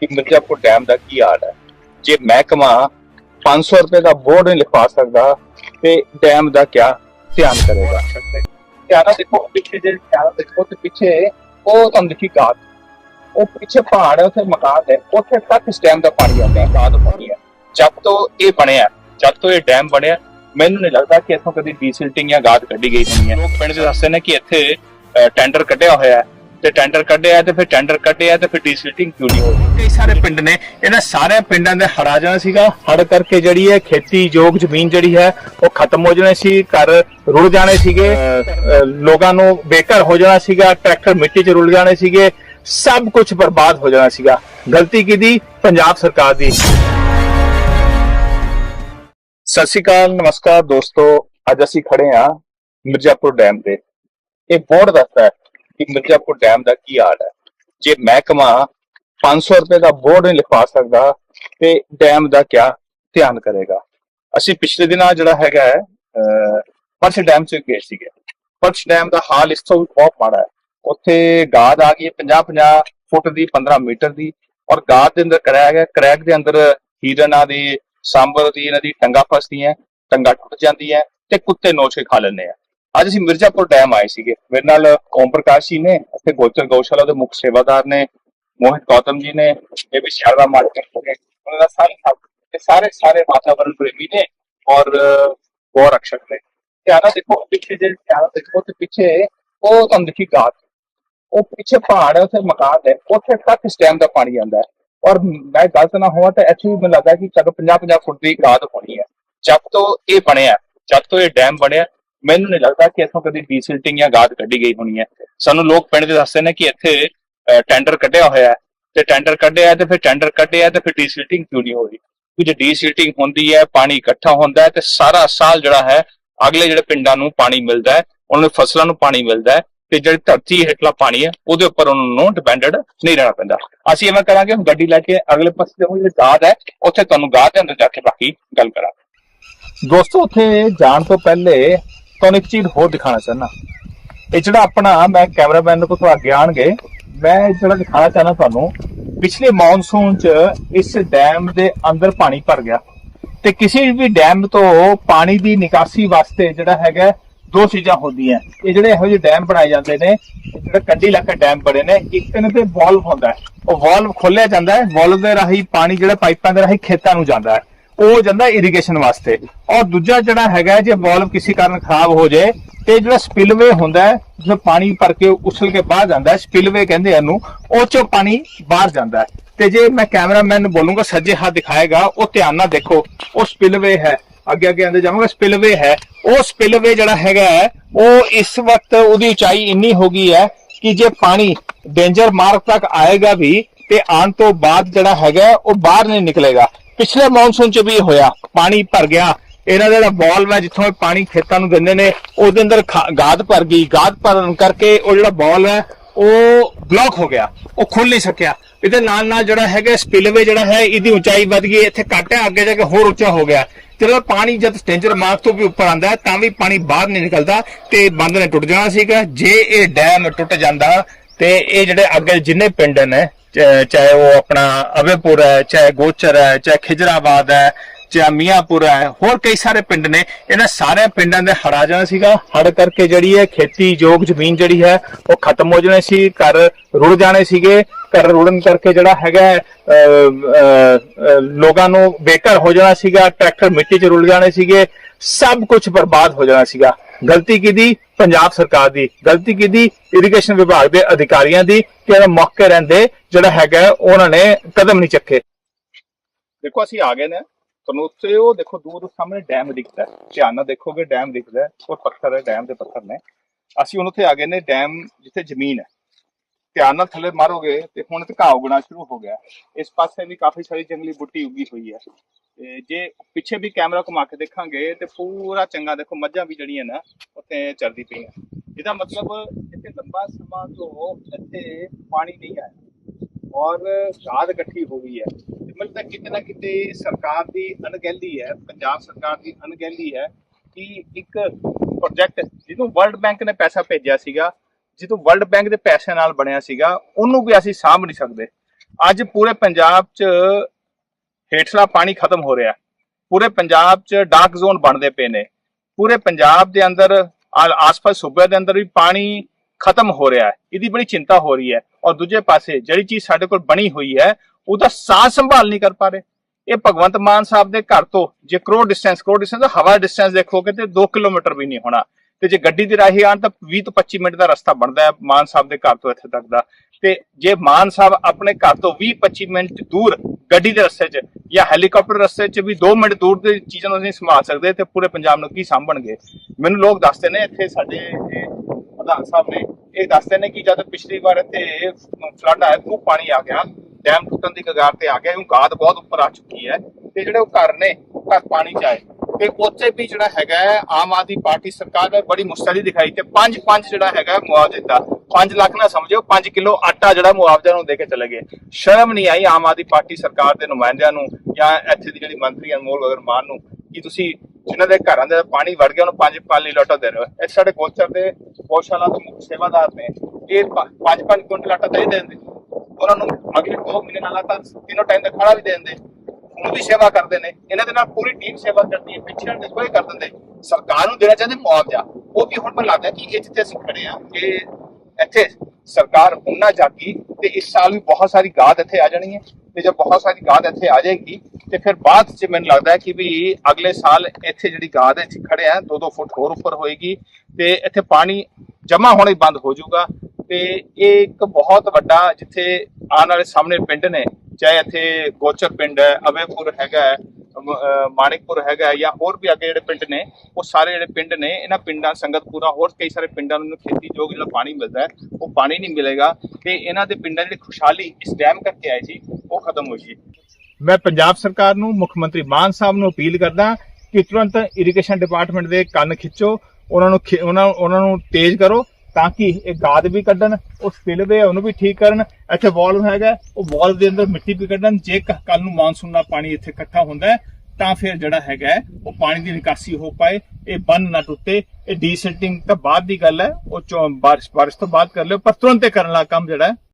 ਕਿ ਮਿਰਜ਼ਾਪੁਰ ਡੈਮ ਦਾ ਕੀ ਹਾਲ ਹੈ। ਜੇ ਮਹਿਕਮਾ 500 ਰੁਪਏ ਦਾ ਬੋਰਡ ਨਹੀਂ ਲਿਖਵਾ ਸਕਦਾ, ਤੇ ਡੈਮ ਦਾ ਕੀ ਧਿਆਨ ਕਰੇਗਾ। ਧਿਆਨ ਦੇਖੋ, ਪਿੱਛੇ ਜੇ ਧਿਆਨ ਦੇਖੋ ਤੇ ਪਿੱਛੇ ਉਹ ਤੁਹਾਨੂੰ ਦਿਖੀ ਗਾਤ ਉਹ ਪਿੱਛੇ ਪਹਾੜ ਹੈ, ਉੱਥੇ ਮਕਾਨ ਹੈ, ਉੱਥੇ ਤੱਕ ਇਸ ਦਾ ਪਾਣੀ ਆਉਂਦਾ ਹੈ ਗਾਦ ਪਾਣੀ ਹੈ। ਜਦ ਤੋਂ ਇਹ ਬਣਿਆ ਜਦ ਤੋਂ ਇਹ ਡੈਮ ਬਣਿਆ ਮੈਨੂੰ ਨਹੀਂ ਲੱਗਦਾ ਕਿ ਇੱਥੋਂ ਕਦੀ ਡੀਸਿਲਟਿੰਗ ਜਾਂ ਗਾਦ ਕੱਢੀ ਗਈ ਹੋਣੀ ਹੈ। ਲੋਕ ਪਿੰਡ ਦੇ ਦੱਸਦੇ ਨੇ ਕਿ ਇੱਥੇ ਟੈਂਡਰ ਕੱਢਿਆ ਹੋਇਆ ਹੈ। ਤੇ ਟੈਂਡਰ ਕੱਢਿਆ ਤੇ ਫਿਰ ਟੈਂਡਰ ਕੱਢਿਆ ਤੇ ਫਿਰ ਡੀਸਿਲਟਿੰਗ ਕਿਉਂ ਨਹੀਂ ਹੋਈ? ਕਈ ਸਾਰੇ ਪਿੰਡ ਨੇ, ਇਹਨਾਂ ਸਾਰੇ ਪਿੰਡਾਂ ਦੇ ਹੜਾ ਸੀਗਾ ਹੜ ਕਰਕੇ ਜਿਹੜੀ ਹੈ ਖੇਤੀ ਯੋਗ ਜ਼ਮੀਨ ਜਿਹੜੀ ਹੈ, ਉਹ ਖਤਮ ਹੋ ਜਾਣੀ ਸੀ, ਘਰ ਰੁੜ ਜਾਣੇ ਸੀਗੇ ਲੋਕਾਂ ਨੂੰ ਬੇਘਰ ਹੋ ਜਾਣਾ ਸੀਗਾ, ਟਰੈਕਟਰ ਮਿੱਟੀ 'ਚ ਰੁੜ ਜਾਣੇ ਸੀਗੇ, ਸਭ ਕੁਝ ਬਰਬਾਦ ਹੋ ਜਾਣਾ ਸੀਗਾ। ਗਲਤੀ ਕਿਹਦੀ? ਪੰਜਾਬ ਸਰਕਾਰ ਦੀ। ਸਤਿ ਸ਼੍ਰੀ ਅਕਾਲ, ਨਮਸਕਾਰ ਦੋਸਤੋ, ਅੱਜ ਅਸੀਂ ਖੜੇ ਹਾਂ ਮਿਰਜ਼ਾਪੁਰ ਡੈਮ ਤੇ। ਇਹ ਬੋਰਡ ਦੱਸਦਾ ਹੈ। ਕਿ ਮਿਰਜ਼ਾਪੁਰ ਡੈਮ ਦਾ ਕੀ ਹਾਲ ਹੈ? ਜੇ ਮਹਿਕਮਾ 500 ਰੁਪਏ ਦਾ ਬੋਰਡ ਨਹੀਂ ਲਿਖਵਾ ਸਕਦਾ ਤੇ ਡੈਮ ਦਾ ਕਿਆ ਧਿਆਨ ਕਰੇਗਾ? ਅਸੀਂ ਪਿਛਲੇ ਦਿਨਾਂ ਜਿਹੜਾ ਹੈਗਾ ਹੈ ਅਹ, ਪਰਸ ਡੈਮ ਚ ਗਏ ਸੀਗੇ। ਪਰਸ ਡੈਮ ਦਾ ਹਾਲ ਇਸ ਤੋਂ ਵੀ ਬਹੁਤ ਮਾੜਾ ਹੈ। ਉੱਥੇ ਗਾਦ ਆ ਗਈ 50 50 ਫੁੱਟ ਦੀ 15 ਮੀਟਰ ਦੀ ਔਰ ਗਾਦ ਦੇ ਅੰਦਰ ਕਰੈਕ ਹੈ ਕਰੈਕ ਦੇ ਅੰਦਰ ਹੀਰਨਾਂ ਦੀ ਸਾਂਬਰ ਦੀ ਇਹਨਾਂ ਦੀ ਟੰਗਾ ਫਸਦੀਆਂ ਟੰਗਾ ਟੁੱਟ ਜਾਂਦੀਆਂ ਤੇ ਕੁੱਤੇ ਨੋਚ ਕੇ ਖਾ ਲੈਂਦੇ ਆ। ਅੱਜ ਅਸੀਂ ਮਿਰਜ਼ਾਪੁਰ ਡੈਮ ਆਏ ਸੀਗੇ। ਮੇਰੇ ਨਾਲ ਕੌਮ ਪ੍ਰਕਾਸ਼ ਜੀ ਨੇ ਅਤੇ ਗੋਚਰ ਗਊਸ਼ਾਲਾ ਦੇ ਮੁੱਖ ਸੇਵਾਦਾਰ ਨੇ, ਮੋਹਿਤ ਗੌਤਮ ਜੀ ਨੇ, ਇਹ ਵੀ ਸ਼ਾਰਦਾ ਮਾਰਕੀਟ ਨੇ। ਉਹਨਾਂ ਦਾ ਸਾਰੇ ਇਹ ਸਾਰੇ ਸਾਰੇ ਵਾਤਾਵਰਣ ਪ੍ਰੇਮੀ ਨੇ ਔਰ ਗੋ ਰਕਸ਼ਕ ਨੇ। ਧਿਆਨ ਦੇਖੋ, ਪਿੱਛੇ ਜੇ ਧਿਆਨ ਦੇਖੋ ਤੇ ਪਿੱਛੇ ਉਹ ਤੁਹਾਨੂੰ ਦਿਖੀ ਗਾਤ ਉਹ ਪਿੱਛੇ ਪਹਾੜ ਹੈ, ਉੱਥੇ ਮਕਾਨ ਹੈ। ਉੱਥੇ ਤੱਕ ਇਸ ਡੈਮ ਦਾ ਪਾਣੀ ਆਉਂਦਾ ਹੈ। ਔਰ ਮੈਂ ਗਲਤ ਨਾ ਹੋਵਾਂ ਤਾਂ ਇੱਥੇ ਮੈਨੂੰ ਲੱਗਦਾ ਕਿ ਕਦੋਂ 50 50 ਫੁੱਟ ਦੀ ਗਾਤ ਹੋਣੀ ਹੈ। ਜਦ ਤੋਂ ਇਹ ਬਣਿਆ, ਜਦ ਤੋਂ ਇਹ ਡੈਮ ਬਣਿਆ ਮੈਨੂੰ ਨਹੀਂ ਲੱਗਦਾ ਕਿ ਇੱਥੋਂ ਕਦੀ ਡੀਸਿਲਟਿੰਗ ਜਾਂ ਗਾਦ ਕੱਢੀ ਗਈ ਹੋਣੀ ਹੈ। ਸਾਨੂੰ ਲੋਕ ਪਿੰਡ ਦੇ ਦੱਸਦੇ ਨੇ ਕਿ ਇੱਥੇ ਟੈਂਡਰ ਕੱਢਿਆ ਹੋਇਆ ਹੈ। ਤੇ ਟੈਂਡਰ ਕੱਢਿਆ ਤੇ ਫਿਰ ਟੈਂਡਰ ਕੱਢਿਆ ਤੇ ਫਿਰ ਡੀਸਿਲਟਿੰਗ ਕਿਉਂ ਨਹੀਂ ਹੋ ਰਹੀ? ਕਿ ਜੇ ਡੀਸਿਲਟਿੰਗ ਹੁੰਦੀ ਹੈ, ਪਾਣੀ ਇਕੱਠਾ ਹੁੰਦਾ ਹੈ ਤੇ ਸਾਰਾ ਸਾਲ ਜਿਹੜਾ ਹੈ, ਅਗਲੇ ਜਿਹੜੇ ਪਿੰਡਾਂ ਨੂੰ ਪਾਣੀ ਮਿਲਦਾ ਹੈ, ਉਹਨਾਂ ਨੂੰ ਫਸਲਾਂ ਨੂੰ ਪਾਣੀ ਮਿਲਦਾ ਹੈ ਤੇ ਜਿਹੜੀ ਧਰਤੀ ਹੇਠਲਾ ਪਾਣੀ ਹੈ, ਉਹਦੇ ਉੱਪਰ ਉਹਨਾਂ ਨੂੰ ਡਿਪੈਂਡਡ ਨਹੀਂ ਰਹਿਣਾ ਪੈਂਦਾ। ਅਸੀਂ ਐਵੇਂ ਕਰਾਂਗੇ ਗੱਡੀ ਲੈ ਕੇ ਅਗਲੇ ਪਾਸੇ ਜਾਵਾਂਗੇ, ਜਿਹੜੇ ਗਾਦ ਹੈ, ਉੱਥੇ ਤੁਹਾਨੂੰ ਗਾਦ ਦੇ ਅੰਦਰ ਜਾ ਕੇ ਬਾਕੀ ਗੱਲ ਕਰਾਂਗੇ। ਦੋਸਤੋ, ਉੱਥੇ ਜਾਣ ਤੋਂ ਪਹਿਲੇ ਤੁਹਾਨੂੰ ਇੱਕ ਚੀਜ਼ ਹੋਰ ਦਿਖਾਣਾ ਚਾਹਨਾ ਇਹ ਜਿਹੜਾ ਆਪਣਾ ਮੈਂ ਕੈਮਰਾਮੈਨ ਨੂੰ ਕੋਲ ਅੱਗੇ ਆਣਗੇ ਮੈਂ ਇਹ ਜਿਹੜਾ ਦਿਖਾਣਾ ਚਾਹਨਾ ਤੁਹਾਨੂੰ, ਪਿਛਲੇ ਮੌਨਸੂਨ 'ਚ ਇਸ ਡੈਮ ਦੇ ਅੰਦਰ ਪਾਣੀ ਭਰ ਗਿਆ। ਤੇ ਕਿਸੇ ਵੀ ਡੈਮ ਤੋਂ ਪਾਣੀ ਦੀ ਨਿਕਾਸੀ ਵਾਸਤੇ ਜਿਹੜਾ ਹੈਗਾ, ਦੋ ਚੀਜ਼ਾਂ ਹੁੰਦੀਆਂ। ਇਹ ਜਿਹੜੇ ਇਹੋ ਜਿਹੇ ਡੈਮ ਬਣਾਏ ਜਾਂਦੇ ਨੇ, ਇਹ ਜਿਹੜੇ ਕੰਢੀ ਇਲਾਕੇ ਡੈਮ ਬਣੇ ਨੇ, ਇੱਕ ਇਹਨਾਂ ਤੇ ਵਾਲਵ ਹੁੰਦਾ ਹੈ। ਉਹ ਵਾਲਵ ਖੋਲਿਆ ਜਾਂਦਾ ਹੈ ਵਾਲਵ ਦੇ ਰਾਹੀਂ ਪਾਣੀ ਜਿਹੜਾ ਪਾਈਪਾਂ ਦੇ ਰਾਹੀਂ ਖੇਤਾਂ ਨੂੰ ਜਾਂਦਾ ਹੈ। ਉਹ ਜਾਂਦਾ ਇਰੀਗੇਸ਼ਨ ਵਾਸਤੇ। ਔਰ ਦੂਜਾ ਜਿਹੜਾ ਹੈਗਾ ਜੇ ਵਾਲਵ ਕਿਸੇ ਕਾਰਨ ਖਰਾਬ ਹੋ ਜਾਏ ਤੇ ਜਿਹੜਾ ਸਪਿਲਵੇ ਹੁੰਦਾ ਹੈ ਜਿਵੇਂ ਪਾਣੀ ਭਰ ਕੇ ਉਛਲ ਕੇ ਬਾਹਰ ਜਾਂਦਾ ਹੈ ਸਪਿਲਵੇ ਕਹਿੰਦੇ ਇਹਨੂੰ ਉਹ ਚੋਂ ਪਾਣੀ ਬਾਹਰ ਜਾਂਦਾ ਹੈ। ਤੇ ਜੇ ਮੈਂ ਕੈਮਰਾਮੈਨ ਨੂੰ ਬੋਲੂੰਗਾ ਸੱਜੇ ਹੱਥ ਦਿਖਾਏਗਾ ਉਹ ਧਿਆਨ ਨਾਲ ਦੇਖੋ ਉਹ ਸਪਿਲਵੇ ਹੈ। ਅੱਗੇ ਅੱਗੇ ਆਂਦੇ ਜਾਵਾਂਗਾ ਸਪਿਲਵੇ ਹੈ। ਉਹ ਸਪਿਲਵੇ ਜਿਹੜਾ ਹੈਗਾ ਹੈ, ਉਹ ਇਸ ਵਕਤ ਉਹਦੀ ਉਚਾਈ ਇੰਨੀ ਹੋ ਗਈ ਹੈ ਕਿ ਜੇ ਪਾਣੀ ਡੇਂਜਰ ਮਾਰਕ ਤੱਕ ਆਏਗਾ ਵੀ ਤੇ ਆਉਣ ਤੋਂ ਬਾਅਦ ਜਿਹੜਾ ਹੈਗਾ ਉਹ ਬਾਹਰ ਨਹੀਂ ਨਿਕਲੇਗਾ। ਪਿਛਲੇ ਮੌਨਸੂਨ ਚ ਵੀ ਹੋਇਆ, ਪਾਣੀ ਭਰ ਗਿਆ। ਇਹਨਾਂ ਦਾ ਜਿਹੜਾ ਵਾਲਵ ਹੈ, ਜਿੱਥੋਂ ਪਾਣੀ ਖੇਤਾਂ ਨੂੰ ਦਿੰਦੇ ਨੇ, ਉਹਦੇ ਅੰਦਰ ਗਾਦ ਭਰ ਗਈ। ਗਾਦ ਭਰਨ ਕਰਕੇ ਉਹ ਜਿਹੜਾ ਵਾਲਵ ਹੈ, ਉਹ ਬਲੌਕ ਹੋ ਗਿਆ। ਉਹ ਖੁੱਲ ਨਹੀਂ ਸਕਿਆ। ਇਹਦੇ ਨਾਲ ਨਾਲ ਜਿਹੜਾ ਹੈਗਾ ਸਪਿਲਵੇ ਜਿਹੜਾ ਹੈ, ਇਹਦੀ ਉਚਾਈ ਵੱਧ ਗਈ। ਇੱਥੇ ਘੱਟ ਹੈ, ਅੱਗੇ ਜਾ ਕੇ ਹੋਰ ਉੱਚਾ ਹੋ ਗਿਆ। ਜਦੋਂ ਪਾਣੀ ਜਦ ਡੇਂਜਰ ਮਾਰਕ ਤੋਂ ਵੀ ਉੱਪਰ ਆਂਦਾ ਤਾਂ ਵੀ ਪਾਣੀ ਬਾਹਰ ਨਹੀਂ ਨਿਕਲਦਾ ਤੇ ਬੰਦ ਨੇ ਟੁੱਟ ਜਾਣਾ ਸੀਗਾ। ਜੇ ਇਹ ਡੈਮ ਟੁੱਟ ਜਾਂਦਾ ਤੇ ਇਹ ਜਿਹੜੇ ਅੱਗੇ ਜਿੰਨੇ ਪਿੰਡ ਨੇ ਚਾਹੇ ਉਹ ਆਪਣਾ ਅਵੇਪੁਰ ਹੈ, ਚਾਹੇ ਗੋਚਰ ਹੈ, ਚਾਹੇ ਖਿਜਰਾਬਾਦ ਹੈ, ਚਾਹੇ ਮੀਆਂਪੁਰ ਹੈ, ਹੋਰ ਕਈ ਸਾਰੇ ਪਿੰਡ ਨੇ। ਇਹਨਾਂ ਸਾਰੇ ਪਿੰਡਾਂ ਦੇ ਹੜਾ ਜਾਣਾ ਸੀਗਾ। ਹੜ ਕਰਕੇ ਜਿਹੜੀ ਹੈ ਖੇਤੀ ਯੋਗ ਜ਼ਮੀਨ ਜਿਹੜੀ ਹੈ, ਉਹ ਖਤਮ ਹੋ ਜਾਣੀ ਸੀ। ਘਰ ਰੁੜ ਜਾਣੇ ਸੀਗੇ। ਘਰ ਰੁੜਨ ਕਰਕੇ ਜਿਹੜਾ ਹੈਗਾ ਲੋਕਾਂ ਨੂੰ ਬੇਘਰ ਹੋ ਜਾਣਾ ਸੀਗਾ। ਟਰੈਕਟਰ ਮਿੱਟੀ 'ਚ ਰੁਲ ਜਾਣੇ ਸੀਗੇ। ਸਭ ਕੁਝ ਬਰਬਾਦ ਹੋ ਜਾਣਾ ਸੀਗਾ। ਗਲਤੀ ਕਿਹਦੀ ਪੰਜਾਬ ਸਰਕਾਰ ਦੀ, ਗਲਤੀ ਕਿਹਦੀ ਇਰੀਗੇਸ਼ਨ ਵਿਭਾਗ ਦੇ ਅਧਿਕਾਰੀਆਂ ਦੀ, ਕਿ ਉਹਨਾਂ ਮੌਕੇ ਰਹਿੰਦੇ ਜਿਹੜਾ ਹੈਗਾ ਉਹਨਾਂ ਨੇ ਕਦਮ ਨਹੀਂ ਚੱਕੇ। ਦੇਖੋ, ਅਸੀਂ ਆ ਗਏ ਨੇ, ਤੁਹਾਨੂੰ ਉੱਥੇ ਉਹ ਦੇਖੋ, ਦੂਰ ਸਾਹਮਣੇ ਡੈਮ ਦਿਖਦਾ ਧਿਆਨ ਨਾਲ ਦੇਖੋਗੇ, ਡੈਮ ਦਿਖਦਾ ਹੈ, ਉਹ ਪੱਥਰ ਹੈ, ਡੈਮ ਦੇ ਪੱਥਰ ਨੇ। ਅਸੀਂ ਹੁਣ ਉੱਥੇ ਆ ਗਏ ਨੇ, ਡੈਮ ਜਿੱਥੇ ਜ਼ਮੀਨ ਹੈ ਧਿਆਨ ਨਾਲ ਥੱਲੇ ਮਾਰੋਗੇ ਤੇ ਹੁਣ ਤੇ ਘਾਹ ਉਗਣਾ ਸ਼ੁਰੂ ਹੋ ਗਿਆ। ਇਸ ਪਾਸੇ ਵੀ ਕਾਫੀ ਸਾਰੀ ਜੰਗਲੀ ਬੂਟੀ ਉਗੀ ਹੋਈ ਹੈ। ਤੇ ਜੇ ਪਿੱਛੇ ਵੀ ਕੈਮਰਾ ਘੁਮਾ ਕੇ ਦੇਖਾਂਗੇ ਤੇ ਪੂਰਾ ਚੰਗਾ ਦੇਖੋ, ਮੱਝਾਂ ਵੀ ਜਿਹੜੀਆਂ ਨਾ, ਉੱਥੇ ਚਰਦੀ ਪਈਆਂ। ਇਹਦਾ ਮਤਲਬ ਇੱਥੇ ਲੰਬਾ ਸਮਾਂ ਤੋਂ ਇੱਥੇ ਪਾਣੀ ਨਹੀਂ ਆਇਆ। ਔਰ ਗਾਦ ਇਕੱਠੀ ਹੋ ਗਈ ਹੈ। ਤੇ ਤਾਂ ਕਿਤੇ ਨਾ ਕਿਤੇ ਸਰਕਾਰ ਦੀ ਅਣਗਹਿਲੀ ਹੈ, ਪੰਜਾਬ ਸਰਕਾਰ ਦੀ ਅਣਗਹਿਲੀ ਹੈ ਕਿ ਇੱਕ ਪ੍ਰੋਜੈਕਟ ਜਿਹਨੂੰ ਵਰਲਡ ਬੈਂਕ ਨੇ ਪੈਸਾ ਭੇਜਿਆ ਸੀਗਾ ਜਦੋਂ ਵਰਲਡ ਬੈਂਕ ਦੇ ਪੈਸੇ ਨਾਲ ਬਣਿਆ ਸੀਗਾ, ਉਹਨੂੰ ਵੀ ਅਸੀਂ ਸਾਂਭ ਨਹੀਂ ਸਕਦੇ। ਅੱਜ ਪੂਰੇ ਪੰਜਾਬ 'ਚ ਹੇਠਲਾ ਪਾਣੀ ਖਤਮ ਹੋ ਰਿਹਾ। ਪੂਰੇ ਪੰਜਾਬ 'ਚ ਡਾਰਕ ਜ਼ੋਨ ਬਣਦੇ ਪਏ ਨੇ। ਪੂਰੇ ਪੰਜਾਬ ਦੇ ਅੰਦਰ ਆਸ-ਪਾਸ ਸੂਬਿਆਂ ਦੇ ਅੰਦਰ ਵੀ ਪਾਣੀ ਖਤਮ ਹੋ ਰਿਹਾ ਹੈ। ਇਹਦੀ ਬੜੀ ਚਿੰਤਾ ਹੋ ਰਹੀ ਹੈ। ਔਰ ਦੂਜੇ ਪਾਸੇ ਜਿਹੜੀ ਚੀਜ਼ ਸਾਡੇ ਕੋਲ ਬਣੀ ਹੋਈ ਹੈ, ਉਹਦਾ ਸਾਹ ਸੰਭਾਲ ਨਹੀਂ ਕਰ ਪਾ ਰਹੇ। ਇਹ ਭਗਵੰਤ ਮਾਨ ਸਾਹਿਬ ਦੇ ਘਰ ਤੋਂ, ਜੇ ਕਰੋੜ ਡਿਸਟੈਂਸ ਕਰੋੜ ਡਿਸਟੈਂਸ ਹਵਾ ਡਿਸਟੈਂਸ ਦੇਖੋਗੇ ਤੇ 2 ਕਿਲੋਮੀਟਰ ਵੀ ਨਹੀਂ ਹੋਣਾ। ਤੇ ਜੇ ਗੱਡੀ ਦੀ ਰਾਹੀਂ ਆਣ ਤਾਂ 20 ਤੋਂ 25 ਮਿੰਟ ਦਾ ਰਸਤਾ ਬਣਦਾ ਹੈ ਮਾਨ ਸਾਹਿਬ ਦੇ ਘਰ ਤੋਂ ਇੱਥੇ ਤੱਕ ਦਾ। ਤੇ ਜੇ ਮਾਨ ਸਾਹਿਬ ਆਪਣੇ ਘਰ ਤੋਂ 20 25 ਮਿੰਟ ਦੂਰ ਗੱਡੀ ਦੇ ਰਸਤੇ 'ਚ ਜਾਂ ਹੈਲੀਕਾਪਟਰ ਰਸਤੇ 'ਚ ਵੀ 2 ਮਿੰਟ ਦੂਰ ਦੀ ਚੀਜ਼ਾਂ ਨੂੰ ਨਹੀਂ ਸੰਭਾਲ ਸਕਦੇ ਤੇ ਪੂਰੇ ਪੰਜਾਬ ਨੂੰ ਕੀ ਸਾਂਭਣਗੇ? ਮੈਨੂੰ ਲੋਕ ਦੱਸਦੇ ਨੇ ਇੱਥੇ ਸਾਡੇ ਪ੍ਰਧਾਨ ਸਾਹਿਬ ਨੇ, ਇਹ ਦੱਸਦੇ ਨੇ ਕਿ ਜਦ ਪਿਛਲੀ ਵਾਰ ਇੱਥੇ ਫਲੱਡ ਆਇਆ ਖੂਬ ਪਾਣੀ ਆ ਗਿਆ, ਡੈਮ ਟੁੱਟਣ ਦੀ ਕਗਾਰ ਤੇ ਆ ਗਿਆ ਉਹ ਗਾਦ ਬਹੁਤ ਉੱਪਰ ਆ ਚੁੱਕੀ ਹੈ ਤੇ ਜਿਹੜੇ ਉਹ ਘਰ ਨੇ ਉਹ ਘਰ ਪਾਣੀ ਚ ਆਏ ਤੇ ਉੱਥੇ ਵੀ ਜਿਹੜਾ ਹੈਗਾ ਆਮ ਆਦਮੀ ਪਾਰਟੀ ਸਰਕਾਰ ਨੇ ਬੜੀ ਮੁਸ਼ਤਰੀ ਦਿਖਾਈ ਤੇ 5 5 ਜਿਹੜਾ ਹੈਗਾ ਹੈ ਮੁਆਵਜ਼ੇ 5 ਲੱਖ ਨਾ ਸਮਝਿਓ 5 ਕਿਲੋ ਆਟਾ ਜਿਹੜਾ ਮੁਆਵਜ਼ਾ ਨੂੰ ਦੇ ਕੇ ਚਲੇ ਗਏ। ਸ਼ਰਮ ਨਹੀਂ ਆਈ ਆਮ ਆਦਮੀ ਪਾਰਟੀ ਸਰਕਾਰ ਦੇ ਨੁਮਾਇੰਦਿਆਂ ਨੂੰ ਜਾਂ ਇੱਥੇ ਦੀ ਜਿਹੜੀ ਮੰਤਰੀ ਅਨਮੋਲ ਗਗਨ ਮਾਨ ਨੂੰ ਕਿ ਤੁਸੀਂ ਜਿਨ੍ਹਾਂ ਦੇ ਘਰਾਂ ਦੇ ਪਾਣੀ ਵੜ ਗਿਆ, ਉਹਨੂੰ ਪੰਜ ਪਾਲੀ ਲੋਟਾ ਦੇ ਰਹੇ ਹੋ। ਇਹ ਸਾਡੇ ਗੋਚਰ ਦੇ ਗੋਸ਼ਾਲਾ ਦੇ ਮੁੱਖ ਸੇਵਾਦਾਰ ਨੇ। ਇਹ ਪ- ਪੰਜ ਪੰਜ ਕੁਇੰਟਲ ਆਟਾ ਦੇ ਦਿੰਦੇ। ਉਹਨਾਂ ਨੂੰ ਅਗਲੇ 2 ਮਹੀਨੇ ਨਾਲ ਲਗਾਤਾਰ ਤਿੰਨੋਂ ਟਾਈਮ ਦਾ ਖਾਣਾ ਵੀ ਦੇ ਦਿੰਦੇ। ਹੁਣ ਵੀ ਸੇਵਾ ਕਰਦੇ ਨੇ। ਇਹਨਾਂ ਦੇ ਨਾਲ ਪੂਰੀ ਟੀਮ ਸੇਵਾ ਕਰਦੀ ਹੈ, ਪਿੱਛੇ ਦੇ ਕਰ ਦਿੰਦੇ। ਸਰਕਾਰ ਨੂੰ ਦੇਣਾ ਚਾਹੁੰਦੇ, ਮੁਆਵਜ਼ਾ। ਉਹ ਵੀ ਹੁਣ ਮੈਨੂੰ ਲੱਗਦਾ ਕਿ ਇਹ ਜਿੱਥੇ ਅਸੀਂ ਖੜੇ ਆ ਕਿ ਇੱਥੇ ਸਰਕਾਰ ਉਹਨਾਂ ਜਾਗੀ ਤੇ ਇਸ ਸਾਲ ਵੀ ਬਹੁਤ ਸਾਰੀ ਗਾਦ ਇੱਥੇ ਆ ਜਾਣੀ ਹੈ ਤੇ ਜਦ ਬਹੁਤ ਸਾਰੀ ਗਾਦ ਇੱਥੇ ਆ ਜਾਏਗੀ, ਤੇ ਫਿਰ ਬਾਅਦ ਚ ਮੈਨੂੰ ਲੱਗਦਾ ਹੈ ਕਿ ਵੀ ਅਗਲੇ ਸਾਲ ਇੱਥੇ ਜਿਹੜੀ ਗਾਦ ਹੈ ਇੱਥੇ ਖੜੇ ਆ 2-2 ਫੁੱਟ ਹੋਰ ਉੱਪਰ ਹੋਏਗੀ, ਤੇ ਇੱਥੇ ਪਾਣੀ ਜਮਾ ਹੋਣਾ ਹੀ ਬੰਦ ਹੋ ਜਾਊਗਾ। ਤੇ ਇਹ ਇੱਕ ਬਹੁਤ ਵੱਡਾ ਜਿੱਥੇ ਆਉਣ ਵਾਲੇ ਸਾਹਮਣੇ ਪਿੰਡ ਨੇ ਚਾਹੇ ਇੱਥੇ ਗੋਚਰ ਪਿੰਡ ਹੈ ਅਵੇਪੁਰ ਹੈਗਾ ਹੈ, ਮਾਣਿਕਪੁਰ ਹੈਗਾ ਜਾਂ ਹੋਰ ਵੀ ਅੱਗੇ ਜਿਹੜੇ ਪਿੰਡ ਨੇ ਉਹ ਸਾਰੇ ਜਿਹੜੇ ਪਿੰਡ ਨੇ ਇਹਨਾਂ ਪਿੰਡਾਂ ਸੰਗਤਪੁਰਾ ਹੋਰ ਕਈ ਸਾਰੇ ਪਿੰਡਾਂ ਨੂੰ ਖੇਤੀ ਯੋਗ ਜਿਹੜਾ ਪਾਣੀ ਮਿਲਦਾ ਹੈ ਉਹ ਪਾਣੀ ਨਹੀਂ ਮਿਲੇਗਾ ਤੇ ਇਹਨਾਂ ਦੇ ਪਿੰਡਾਂ ਦੀ ਖੁਸ਼ਹਾਲੀ ਇਸ ਡੈਮ ਕਰਕੇ ਆਈ ਸੀ ਉਹ ਖਤਮ ਹੋ ਗਈ ਮੈਂ ਪੰਜਾਬ ਸਰਕਾਰ ਨੂੰ ਮੁੱਖ ਮੰਤਰੀ ਮਾਨ ਸਾਹਿਬ ਨੂੰ ਅਪੀਲ ਕਰਦਾ ਕਿ ਤੁਰੰਤ ਇਰੀਗੇਸ਼ਨ ਡਿਪਾਰਟਮੈਂਟ ਦੇ ਕੰਨ ਖਿੱਚੋ ਉਹਨਾਂ ਨੂੰ ਖਿ- ਉਹਨਾਂ ਉਹਨਾਂ ਨੂੰ ਤੇਜ਼ ਕਰੋ ਤਾਂ ਕਿ ਇਹ ਗਾਦ ਵੀ ਕੱਢਣ, ਉਹ ਸਪਿਲਵੇ ਉਹਨੂੰ ਵੀ ਠੀਕ ਕਰਨ। ਇੱਥੇ ਵਾਲਵ ਹੈਗਾ, ਉਹ ਵਾਲਵ ਦੇ ਅੰਦਰ ਮਿੱਟੀ ਵੀ ਕੱਢਣ। ਜੇ ਕੱਲ ਨੂੰ ਮਾਨਸੂਨ ਨਾਲ ਪਾਣੀ ਇੱਥੇ ਇਕੱਠਾ ਹੁੰਦਾ ਹੈ, ਤਾਂ ਫਿਰ ਜਿਹੜਾ ਹੈਗਾ ਉਹ ਪਾਣੀ ਦੀ ਨਿਕਾਸੀ ਹੋ ਪਾਏ। ਇਹ ਬੰਨ ਨਾ ਟੁੱਟੇ, ਇਹ ਡੀਸੈਟਿੰਗ ਤਾਂ ਬਾਅਦ ਦੀ ਗੱਲ ਹੈ, ਉਹ ਚੋਂ, ਬਾਰਿਸ਼ ਬਾਰਿਸ਼ ਤੋਂ ਬਾਅਦ ਕਰ ਲਿਓ, ਪਰ ਤੁਰੰਤ ਕਰਨ ਵਾਲਾ ਕੰਮ ਜਿਹੜਾ